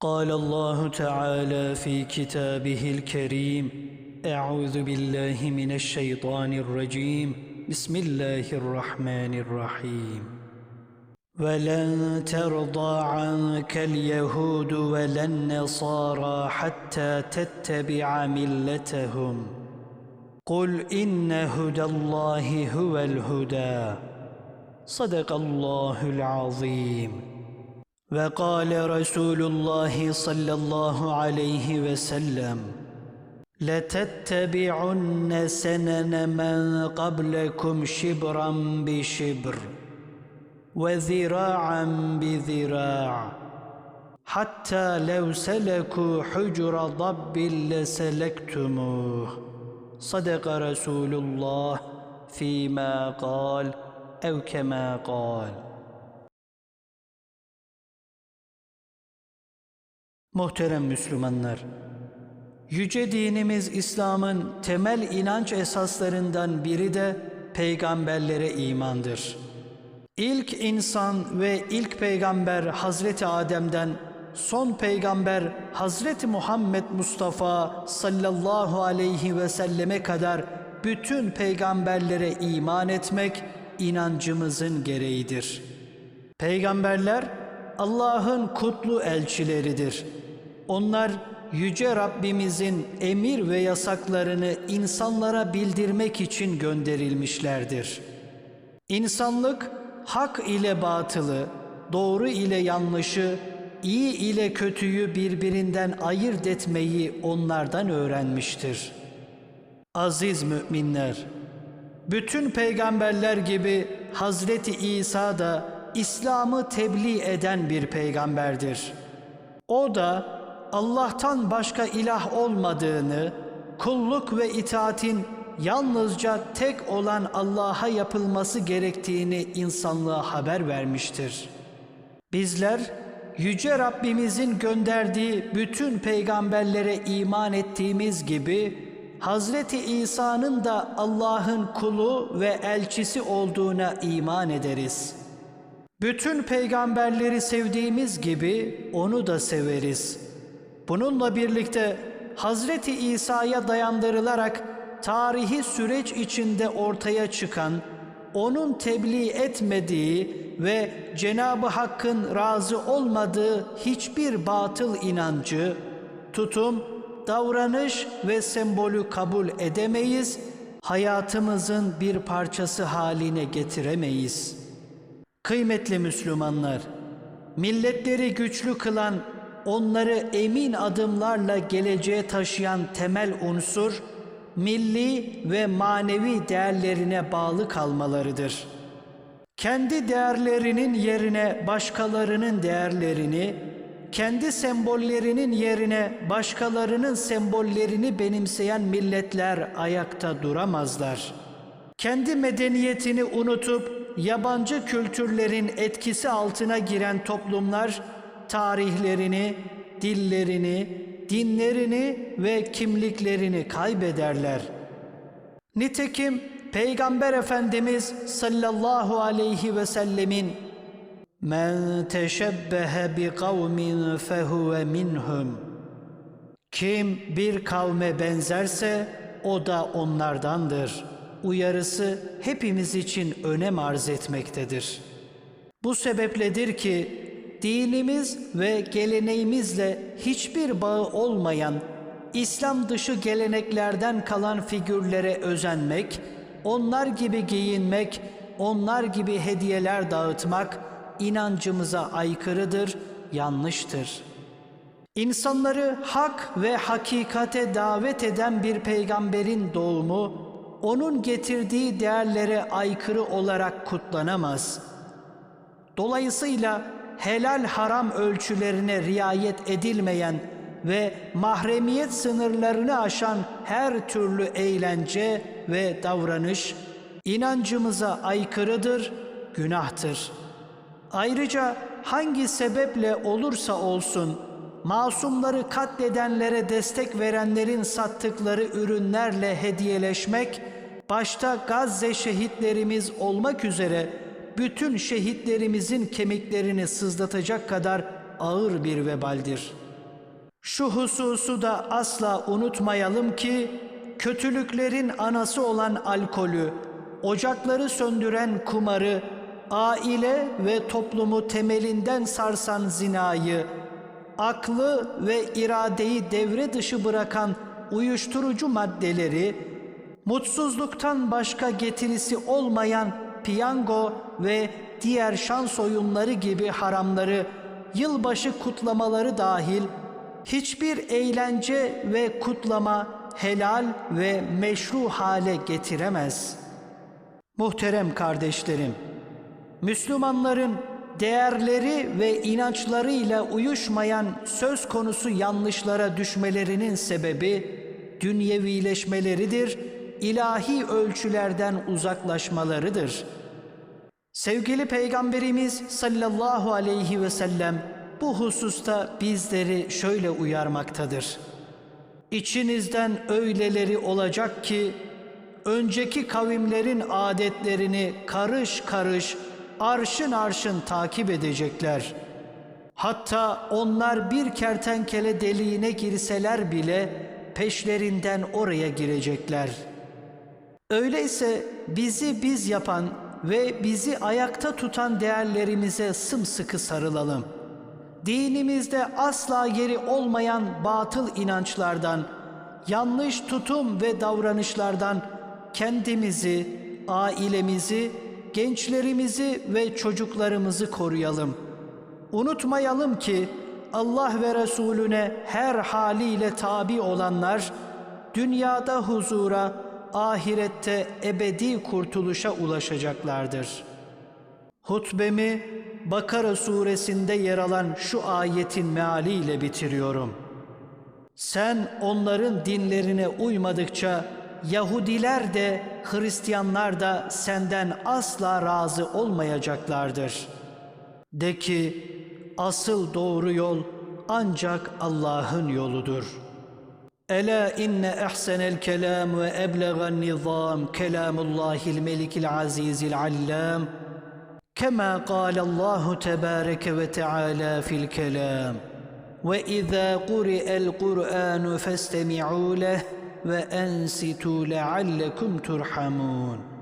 قال الله تعالى في كتابه الكريم أعوذ بالله من الشيطان الرجيم. بسم الله الرحمن الرحيم. ولن ترضى عنك اليهود ولا النصارى حتى تتبع ملتهم. قل إن هدى الله هو الهدى. صدق الله العظيم. وقال رسول الله صلى الله عليه وسلم لتتبعن سنن من قبلكم شبرا بشبر وذراعا بذراع حتى لو سلكوا حجر ضب لسلكتموه. صدق رسول الله فيما قال أو كما قال. Muhterem Müslümanlar, yüce dinimiz İslam'ın temel inanç esaslarından biri de peygamberlere imandır. İlk insan ve ilk peygamber Hazreti Adem'den son peygamber Hazreti Muhammed Mustafa sallallahu aleyhi ve selleme kadar bütün peygamberlere iman etmek inancımızın gereğidir. Peygamberler Allah'ın kutlu elçileridir. Onlar yüce Rabbimizin emir ve yasaklarını insanlara bildirmek için gönderilmişlerdir. İnsanlık hak ile batılı, doğru ile yanlışı, iyi ile kötüyü birbirinden ayırt etmeyi onlardan öğrenmiştir. Aziz müminler, bütün peygamberler gibi Hazreti İsa da İslam'ı tebliğ eden bir peygamberdir. O da Allah'tan başka ilah olmadığını, kulluk ve itaatin yalnızca tek olan Allah'a yapılması gerektiğini insanlığa haber vermiştir. Bizler yüce Rabbimizin gönderdiği bütün peygamberlere iman ettiğimiz gibi Hazreti İsa'nın da Allah'ın kulu ve elçisi olduğuna iman ederiz. Bütün peygamberleri sevdiğimiz gibi onu da severiz. Bununla birlikte Hazreti İsa'ya dayandırılarak tarihi süreç içinde ortaya çıkan, onun tebliğ etmediği ve Cenab-ı Hakk'ın razı olmadığı hiçbir batıl inancı, tutum, davranış ve sembolü kabul edemeyiz, hayatımızın bir parçası haline getiremeyiz. Kıymetli Müslümanlar, milletleri güçlü kılan, onları emin adımlarla geleceğe taşıyan temel unsur, milli ve manevi değerlerine bağlı kalmalarıdır. Kendi değerlerinin yerine başkalarının değerlerini, kendi sembollerinin yerine başkalarının sembollerini benimseyen milletler ayakta duramazlar. Kendi medeniyetini unutup yabancı kültürlerin etkisi altına giren toplumlar tarihlerini, dillerini, dinlerini ve kimliklerini kaybederler. Nitekim Peygamber Efendimiz sallallahu aleyhi ve sellemin Men teşebbehe bi kavmin fehuve minhum Kim bir kavme benzerse o da onlardandır. Uyarısı hepimiz için önem arz etmektedir. Bu sebepledir ki dinimiz ve geleneğimizle hiçbir bağı olmayan İslam dışı geleneklerden kalan figürlere özenmek, onlar gibi giyinmek, onlar gibi hediyeler dağıtmak inancımıza aykırıdır, yanlıştır. İnsanları hak ve hakikate davet eden bir peygamberin doğumu, onun getirdiği değerlere aykırı olarak kutlanamaz. Dolayısıyla helal haram ölçülerine riayet edilmeyen ve mahremiyet sınırlarını aşan her türlü eğlence ve davranış inancımıza aykırıdır, günahtır. Ayrıca hangi sebeple olursa olsun masumları katledenlere destek verenlerin sattıkları ürünlerle hediyeleşmek başta Gazze şehitlerimiz olmak üzere bütün şehitlerimizin kemiklerini sızlatacak kadar ağır bir vebaldir.'' Şu hususu da asla unutmayalım ki kötülüklerin anası olan alkolü, ocakları söndüren kumarı, aile ve toplumu temelinden sarsan zinayı, aklı ve iradeyi devre dışı bırakan uyuşturucu maddeleri, mutsuzluktan başka getirisi olmayan piyango ve diğer şans oyunları gibi haramları, yılbaşı kutlamaları dahil hiçbir eğlence ve kutlama helal ve meşru hale getiremez. Muhterem kardeşlerim, Müslümanların değerleri ve inançlarıyla uyuşmayan söz konusu yanlışlara düşmelerinin sebebi dünyevileşmeleridir, ilahi ölçülerden uzaklaşmalarıdır. Sevgili Peygamberimiz sallallahu aleyhi ve sellem bu hususta bizleri şöyle uyarmaktadır. İçinizden öyleleri olacak ki önceki kavimlerin adetlerini karış karış, arşın arşın takip edecekler. Hatta onlar bir kertenkele deliğine girseler bile peşlerinden oraya girecekler. Öyleyse bizi biz yapan ve bizi ayakta tutan değerlerimize sımsıkı sarılalım. Dinimizde asla yeri olmayan batıl inançlardan, yanlış tutum ve davranışlardan kendimizi, ailemizi, gençlerimizi ve çocuklarımızı koruyalım. Unutmayalım ki Allah ve Resulüne her haliyle tabi olanlar dünyada huzura, ahirette ebedi kurtuluşa ulaşacaklardır. Hutbemi Bakara suresinde yer alan şu ayetin mealiyle bitiriyorum. Sen onların dinlerine uymadıkça Yahudiler de Hristiyanlar da senden asla razı olmayacaklardır. De ki asıl doğru yol ancak Allah'ın yoludur. ألا إن أحسن الكلام وأبلغ النظام كلام الله الملك العزيز العلام كما قال الله تبارك وتعالى في الكلام وإذا قرئ القرآن فاستمعوا له وأنستوا لعلكم ترحمون.